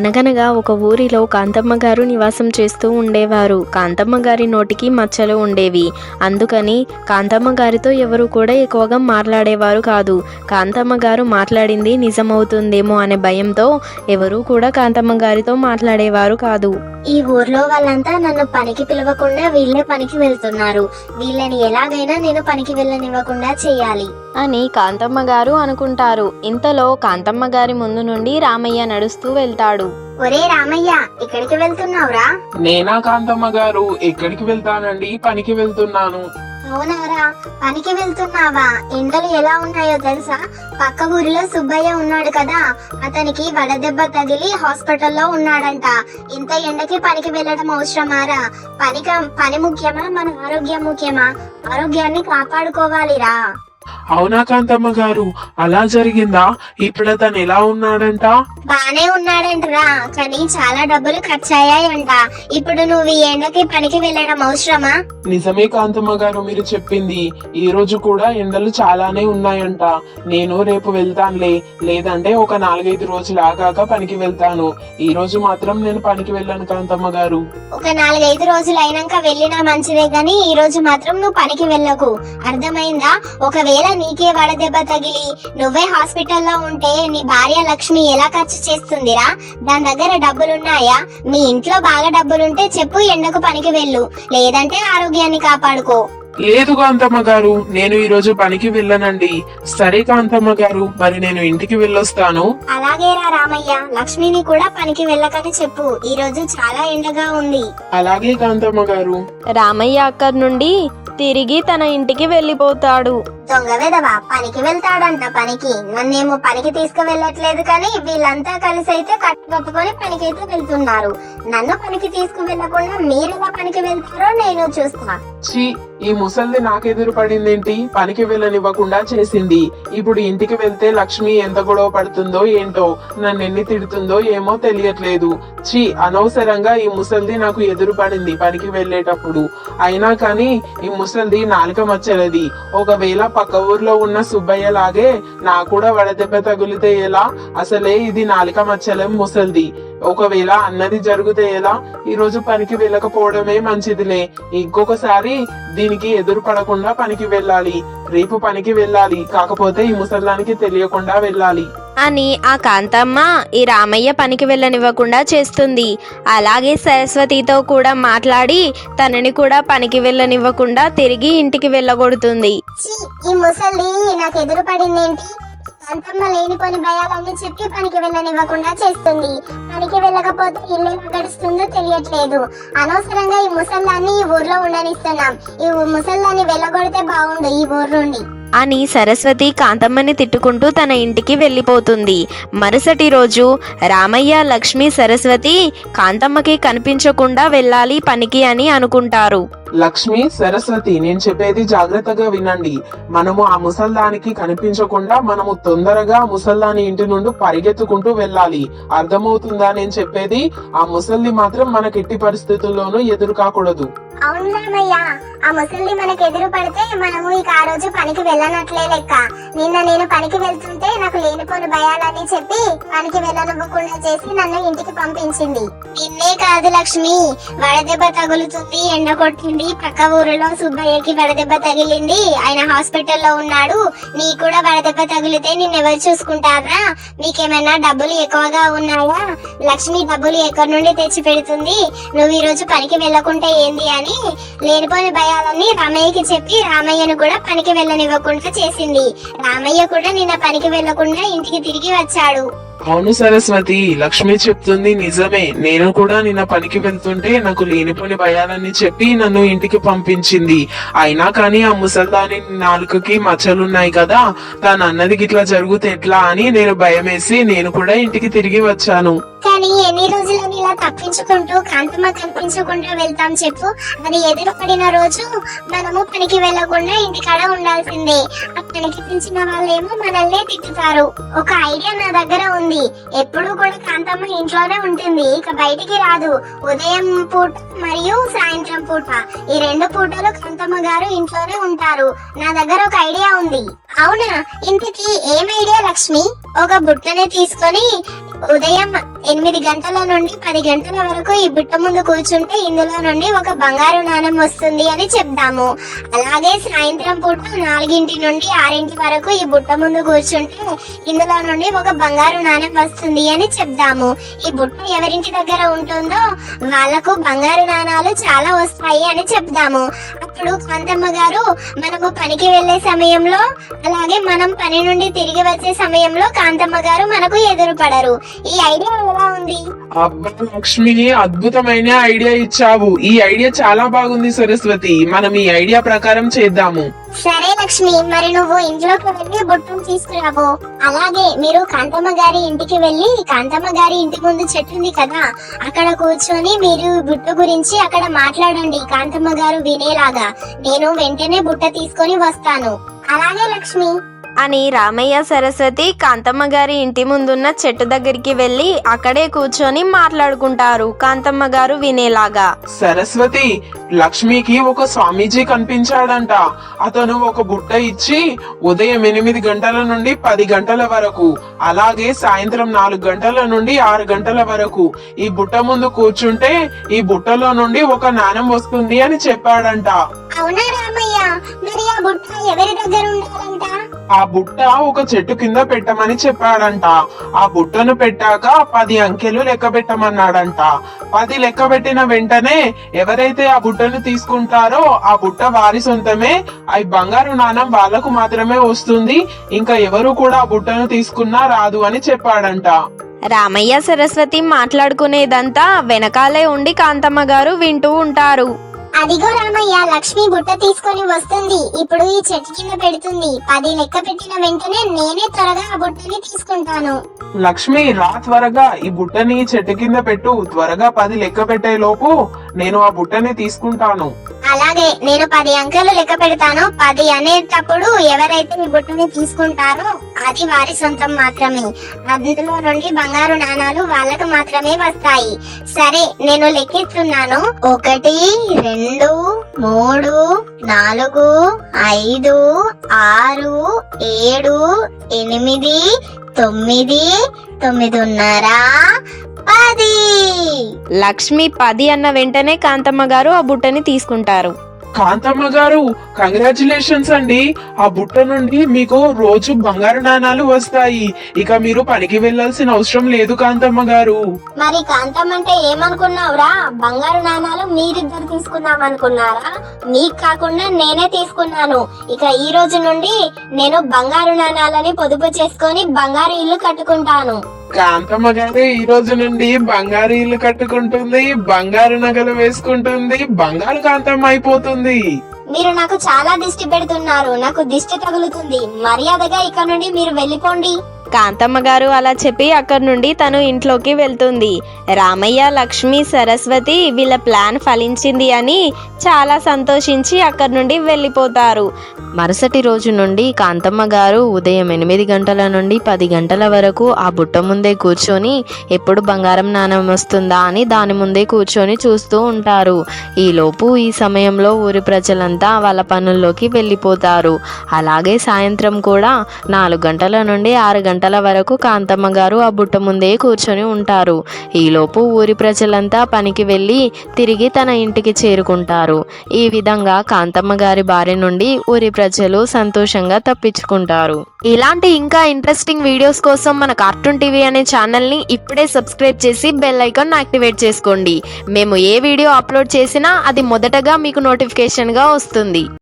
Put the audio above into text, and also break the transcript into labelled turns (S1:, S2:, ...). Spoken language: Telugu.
S1: అనగనగా ఒక ఊరిలో కాంతమ్మ గారు నివాసం చేస్తూ ఉండేవారు. కాంతమ్మ గారి నోటికి మచ్చలు ఉండేవి. అందుకని కాంతమ్మ గారితో ఎవరు కూడా ఎక్కువగా మాట్లాడేవారు కాదు. కాంతమ్మ గారు మాట్లాడింది నిజమవుతుందేమో అనే భయంతో ఎవరూ కూడా కాంతమ్మ గారితో మాట్లాడేవారు కాదు.
S2: ఈ ఊర్లో వాళ్ళంతా నన్ను పనికి పిలవకుండా వీళ్ళే పనికి వెళ్తున్నారు. వీళ్ళని ఎలాగైనా నేను పనికి వెళ్ళనివ్వకుండా చెయ్యాలి
S1: అని కాంతమ్మ గారు అనుకుంటారు. ఇంతలో కాంతమ్మ గారి ముందు నుండి రామయ్య నడుస్తూ వెళ్తాడు.
S2: ఒరే రామయ్య ఇక్కడికి వెళ్తున్నావురా?
S3: నేనా కాంతమ్మ గారు ఎక్కడికి వెళ్తానండి పనికి వెళ్తున్నాను.
S2: అవునారా? పనికి వెళ్తున్నావా? ఎండలు ఎలా ఉన్నాయో తెలుసా? పక్క ఊరిలో సుబ్బయ్య ఉన్నాడు కదా అతనికి వడదెబ్బ తగిలి హాస్పిటల్లో ఉన్నాడంట. ఇంత ఎండకి పనికి వెళ్ళడం అవసరమారా పని పని ముఖ్యమా? మన ఆరోగ్యం ముఖ్యమా? ఆరోగ్యాన్ని కాపాడుకోవాలిరా.
S3: అవునా కాంతమ్మ గారు? అలా జరిగిందా? ఇప్పుడు అతను ఎలా ఉన్నాడంట?
S2: బానే ఉన్నాడంటరా కానీ చాలా డబ్బులు ఖర్చయ్యాయంట. ఇప్పుడు నువ్వు ఈ ఎండకి పనికి వెళ్ళడం అవసరమా?
S3: నిజమే కాంతమ్మ గారు మీరు చెప్పింది. ఈ రోజు కూడా ఎండలు చాలానే ఉన్నాయంట. నేను రేపు వెళ్తానులే. లేదంటే ఒక నాలుగైదు రోజులు ఆగాక పనికి వెళ్తాను. ఈ రోజు మాత్రం నేను పనికి వెళ్ళాను కాంతమ్మ గారు.
S2: ఒక నాలుగైదు రోజులు అయినాక వెళ్ళినా మంచిదే గాని ఈ రోజు మాత్రం నువ్వు పనికి వెళ్ళకు. అర్థమైందా? ఒకవేళ నీకే వడదెబ్బ తగిలి నువ్వే హాస్పిటల్లో ఉంటే నీ భార్య లక్ష్మి ఎలా ఖర్చు చేస్తుందిరా? దాని దగ్గర డబ్బులున్నాయా? మీ ఇంట్లో బాగా డబ్బులుంటే చెప్పు ఎండకు పనికి వెళ్ళు. లేదంటే ఆరోగ్యాన్ని కాపాడుకో.
S3: లేదు కాంతమ్మ గారు నేను ఈ రోజు పనికి వెళ్ళనండి. సరే కాంతమ్మ గారు మరి నేను ఇంటికి వెళ్ళొస్తాను.
S2: అలాగేరా రామయ్య లక్ష్మిని కూడా పనికి వెళ్ళకని చెప్పు. ఈ రోజు చాలా ఎండగా ఉంది.
S3: అలాగే కాంతమ్మ గారు.
S1: రామయ్య అక్కడి నుండి తిరిగి తన ఇంటికి వెళ్ళిపోతాడు.
S2: దొంగ విధవా పనికి వెళ్తాడంట పనికి. నన్నేమో పనికి తీసుకువెళ్ళట్లేదు కానీ వీళ్ళంతా కలిసి అయితే కట్టుకొని పనికి అయితే వెళ్తున్నారు. నన్ను పనికి తీసుకువెళ్ళకుండా మీరు పనికి వెళ్తారో నేను చూస్తా.
S3: ఛీ ఈ ముసల్ది నాకెదురు పడిందేంటి? పనికి వెళ్ళనివ్వకుండా చేసింది. ఇప్పుడు ఇంటికి వెళ్తే లక్ష్మి ఎంత గొడవ పడుతుందో ఏంటో నన్ను ఎన్ని తిడుతుందో ఏమో తెలియట్లేదు. ఛీ అనవసరంగా ఈ ముసల్ది నాకు ఎదురు పడింది పనికి వెళ్ళేటప్పుడు. అయినా కానీ ఈ ముసల్ది నాలుక మచ్చలది. ఒకవేళ పక్క ఊర్లో ఉన్న సుబ్బయ్య లాగే నా కూడా వడదెబ్బ తగిలితే ఎలా? అసలే ఇది నాలుక మచ్చలం ముసల్ది. ఒకవేళ అన్నది జరిగితే ఎలా? ఈ రోజు పనికి వెళ్ళకపోవడమే మంచిదిలే. ఇంకొకసారి దీనికి ఎదురు పడకుండా పనికి వెళ్ళాలి. రేపు పనికి వెళ్ళాలి. కాకపోతే ఈ ముసల్లానికి తెలియకుండా వెళ్ళాలి.
S1: అని ఆ కాంతమ్మ ఈ రామయ్య పనికి వెళ్ళనివ్వకుండా చేస్తుంది. అలాగే సరస్వతితో కూడా మాట్లాడి తనని కూడా పనికి వెళ్ళనివ్వకుండా తిరిగి ఇంటికి వెళ్ళగొడుతుంది.
S2: ఈ ముసలి నాకు ఎదురు పడిందేంటి అంతమ్మ లేనిపోని భయాలన్నీ చెప్పి పనికి వెళ్ళనివ్వకుండా చేస్తుంది. పనికి వెళ్ళకపోతే ఇల్లు గడుస్తుందో తెలియట్లేదు. అనవసరంగా ఈ ముసల్లాన్ని ఈ ఊర్లో ఉండనిస్తున్నాం. ఈ ముసల్లాన్ని వెళ్ళగొడితే బాగుండు ఈ ఊరు నుండి
S1: అని సరస్వతి కాంతమ్మని తిట్టుకుంటూ తన ఇంటికి వెళ్ళిపోతుంది. మరుసటి రోజు రామయ్య లక్ష్మి సరస్వతి కాంతమ్మకి కనిపించకుండా వెళ్ళాలి పనికి అని అనుకుంటారు.
S3: లక్ష్మి సరస్వతి నేను చెప్పేది జాగ్రత్తగా వినండి. మనము ఆ ముసల్దానికి కనిపించకుండా మనము తొందరగా ముసల్దాని ఇంటి నుండి పరిగెత్తుకుంటూ వెళ్ళాలి. అర్థమవుతుందా నేను చెప్పేది? ఆ ముసల్ది మాత్రం మనకి ఎట్టి పరిస్థితుల్లోనూ ఎదురు కాకూడదు.
S2: ఆ ముసలి మనకు ఎదురు పడితే మనము ఇక ఆ రోజు పనికి వెళ్ళనట్లే లెక్క. నిన్న నేను పనికి వెళ్తుంటే నాకు లేనిపోని భయాలని చెప్పి పనికి వెళ్ళనివ్వకుండా చేసి నన్ను ఇంటికి పంపించింది. నిన్నే కాదు లక్ష్మి వడదెబ్బ తగులుతుంది ఎండ కొట్టింది పక్క ఊరిలో సుబ్బయ్యకి వడదెబ్బ తగిలింది ఆయన హాస్పిటల్లో ఉన్నాడు నీ కూడా వడదెబ్బ తగిలితే నిన్నెవరు చూసుకుంటారా? నీకేమైనా డబ్బులు ఎక్కువగా ఉన్నాయా? లక్ష్మి డబ్బులు ఎక్కడి నుండి తెచ్చి పెడుతుంది? నువ్వు ఈ రోజు పనికి వెళ్ళకుంటే ఏంది అని లేనిపోని భయాలని రామయ్యకి చెప్పి రామయ్యను కూడా పనికి వెళ్ళనివ్వకుండా చేసింది. రామయ్య కూడా నిన్న పనికి వెళ్ళకుండా ఇంటికి తిరిగి వచ్చాడు.
S3: అవును సరస్వతి లక్ష్మి చెప్తుంది నిజమే. నేను కూడా నిన్న పనికి వెళ్తుంటే నాకు లేనిపోని భయాలని చెప్పి నన్ను ఇంటికి పంపించింది. అయినా కానీ ఆ ముసల్దాని నాలుకకి మచ్చలున్నాయి కదా. తను అన్నది గిట్లా జరిగితే ఎట్లా అని నేను భయమేసి నేను కూడా ఇంటికి తిరిగి వచ్చాను.
S2: కానీ ఎన్ని రోజులని ఇలా తప్పించుకుంటూ కాంతమ్మ కనిపించకుండా వెళ్తాం చెప్పు. అది ఎదురు పడిన రోజు మనము పనికి వెళ్ళకుండా ఇంటికాడ ఉండాల్సిందే. ఆ పనికి పెంచిన వాళ్ళేమో మనల్నే తిట్టుతారు. ఒక ఐడియా నా దగ్గర ఉంది. ఎప్పుడు కూడా కాంతమ్మ ఇంట్లోనే ఉంటుంది. ఇక బయటికి రాదు. ఉదయం పూట మరియు సాయంత్రం పూట. ఈ రెండు పూటలు కాంతమ్మ గారు ఇంట్లోనే ఉంటారు. నా దగ్గర ఒక ఐడియా ఉంది. అవునా? ఇంటికి ఏం ఐడియా లక్ష్మి? ఒక బుట్టని తీసుకొని ఉదయం ఎనిమిది గంటల నుండి పది గంటల వరకు ఈ బుట్ట ముందు కూర్చుంటే ఇందులో నుండి ఒక బంగారు నాణం వస్తుంది అని చెప్దాము అలాగే సాయంత్రం పూట నాలుగింటి నుండి ఆరింటి వరకు ఈ బుట్ట ముందు కూర్చుంటే ఇందులో నుండి ఒక బంగారు నాణం వస్తుంది అని చెప్దాము ఈ బుట్ట ఎవరింటి దగ్గర ఉంటుందో వాళ్ళకు బంగారు నాణాలు చాలా వస్తాయి అని చెప్దాము అప్పుడు కాంతమ్మ గారు మనము పనికి వెళ్ళే సమయంలో అలాగే మనం పని నుండి తిరిగి వచ్చే సమయంలో కాంతమ్మ గారు మనకు ఎదురుపడరు. ఈ ఐడియా ఎలా ఉంది?
S3: అబ్బా లక్ష్మి అద్భుతమైన ఐడియా ఇచ్చావు. ఈ ఐడియా చాలా బాగుంది సరస్వతి. మనం ఈ ఐడియా ప్రకారం చేద్దాము.
S2: సరే లక్ష్మి. మరి నువ్వు ఇంట్లోకి వెళ్ళి బుట్టను తీసుకురాబో. అలాగే మీరు కాంతమ్మ గారి ఇంటికి వెళ్ళి కాంతమ్మ గారి ఇంటి ముందు చెట్టు ఉంది కదా అక్కడ కూర్చొని మీరు బుట్ట గురించి అక్కడ మాట్లాడండి. కాంతమ్మ గారు వినేలాగా. నేను వెంటనే బుట్ట తీసుకొని వస్తాను. అలాగే లక్ష్మి.
S1: అని రామయ్య సరస్వతి కాంతమ్మ గారి ఇంటి ముందున్న చెట్టు దగ్గరికి వెళ్ళి అక్కడే కూర్చొని మాట్లాడుకుంటారు. కాంతమ్మ గారు వినేలాగా
S3: సరస్వతి లక్ష్మికి ఒక స్వామీజీ కనిపించాడంట. అతను ఒక బుట్ట ఇచ్చి ఉదయం ఎనిమిది గంటల నుండి పది గంటల వరకు అలాగే సాయంత్రం నాలుగు గంటల నుండి ఆరు గంటల వరకు ఈ బుట్ట ముందు కూర్చుంటే ఈ బుట్టలో నుండి ఒక నాణం వస్తుంది అని చెప్పాడంట.
S2: అవునా రామయ్య? మరి ఆ బుట్ట ఎవరి దగ్గర ఉండాలంట?
S3: ఆ బుట్ట ఒక చెట్టు కింద పెట్టమని చెప్పాడంట. ఆ బుట్టను పెట్టాక పది అంకెలు లెక్క పెట్టమన్నాడంట. పది లెక్క పెట్టిన వెంటనే ఎవరైతే ఆ బుట్టను తీసుకుంటారో ఆ బుట్ట వారి సొంతమే. అవి బంగారు నాణం వాళ్ళకు మాత్రమే వస్తుంది. ఇంకా ఎవరు కూడా ఆ బుట్టను తీసుకున్నా రాదు అని చెప్పాడంట.
S1: రామయ్య సరస్వతి మాట్లాడుకునేదంతా వెనకాలే ఉండి కాంతమ్మ గారు వింటూ ఉంటారు.
S2: అదిగో రామయ్య లక్ష్మి బుట్ట తీసుకొని వస్తుంది. ఇప్పుడు ఈ చెట్టు కింద పెడుతుంది. పది లెక్క పెట్టిన వెంటనే నేనే త్వరగా ఆ బుట్టని తీసుకుంటాను.
S3: లక్ష్మి రా త్వరగా. ఈ బుట్టని చెట్టు కింద పెట్టు. త్వరగా పది లెక్క పెట్టే లోపు నేను ఆ బుట్టని తీసుకుంటాను.
S2: అలాగే నేను పది అంకెలు లెక్క పెడతాను. పది అనేటప్పుడు ఎవరైతే ఈ బుట్టని తీసుకుంటారో అది వారి సొంతం మాత్రమే. అందులో నుండి బంగారు నాణాలు వాళ్ళకు మాత్రమే వస్తాయి. సరే నేను లెక్కిస్తున్నాను. ఒకటి రెండు మూడు నాలుగు ఐదు ఆరు ఏడు ఎనిమిది తొమ్మిది తొమ్మిదిన్నర.
S1: లక్ష్మి పది అన్న వెంటనే కాంతమ్మ గారు ఆ బుట్టని తీసుకుంటారు.
S3: కాంతమ్మ గారు కంగ్రాచులేషన్స్ అండి. ఆ బుట్ట నుండి మీకు రోజు బంగారు నాణాలు వస్తాయి. ఇక మీరు పనికి వెళ్ళాల్సిన అవసరం లేదు కాంతమ్మ గారు.
S2: మరి కాంతం అంటే ఏమనుకున్నావురా? బంగారు నాణాలు మీరిద్దరు తీసుకుందాం అనుకున్నారా నీకు కాకుండా నేనే తీసుకున్నాను. ఇక ఈ రోజు నుండి నేను బంగారు నాణాలని పొదుపు చేసుకొని బంగారు ఇల్లు కట్టుకుంటాను.
S3: కాంతమ్మ గారు ఈ రోజు నుండి బంగారు ఇల్లు కట్టుకుంటుంది బంగారు నగలు వేసుకుంటుంది బంగారు కాంతమ్మ అయిపోతుంది.
S2: మీరు నాకు చాలా దిష్టి పెడుతున్నారు నాకు దిష్టి తగులుతుంది. మర్యాదగా ఇక్కడ నుండి మీరు వెళ్ళిపోండి.
S1: కాంతమ్మ గారు అలా చెప్పి అక్కడి నుండి తను ఇంట్లోకి వెళ్తుంది. రామయ్య లక్ష్మి సరస్వతి వీళ్ళ ప్లాన్ ఫలించింది అని చాలా సంతోషించి అక్కడి నుండి వెళ్ళిపోతారు. మరుసటి రోజు నుండి కాంతమ్మ గారు ఉదయం ఎనిమిది గంటల నుండి పది గంటల వరకు ఆ బుట్ట ముందే కూర్చొని ఎప్పుడు బంగారం నాణం వస్తుందా అని దాని ముందే కూర్చొని చూస్తూ ఉంటారు. ఈలోపు ఈ సమయంలో ఊరి ప్రజలంతా వాళ్ళ పనుల్లోకి వెళ్ళిపోతారు. అలాగే సాయంత్రం కూడా నాలుగు గంటల నుండి ఆరు గంటల వరకు కాంతమ్మ గారు ఆ బుట్ట ముందే కూర్చొని ఉంటారు. ఈలోపు ఊరి ప్రజలంతా పనికి వెళ్ళి తిరిగి తన ఇంటికి చేరుకుంటారు. ఈ విధంగా కాంతమ్మ గారి బారి నుండి ఊరి ప్రజలు సంతోషంగా తప్పించుకుంటారు. ఇలాంటి ఇంకా ఇంట్రెస్టింగ్ వీడియోస్ కోసం మన కార్టూన్ టీవీ అనే ఛానల్ని ఇప్పుడే సబ్స్క్రైబ్ చేసి బెల్ ఐకాన్ యాక్టివేట్ చేసుకోండి. మేము ఏ వీడియో అప్లోడ్ చేసినా అది మొదటగా మీకు నోటిఫికేషన్గా వస్తుంది.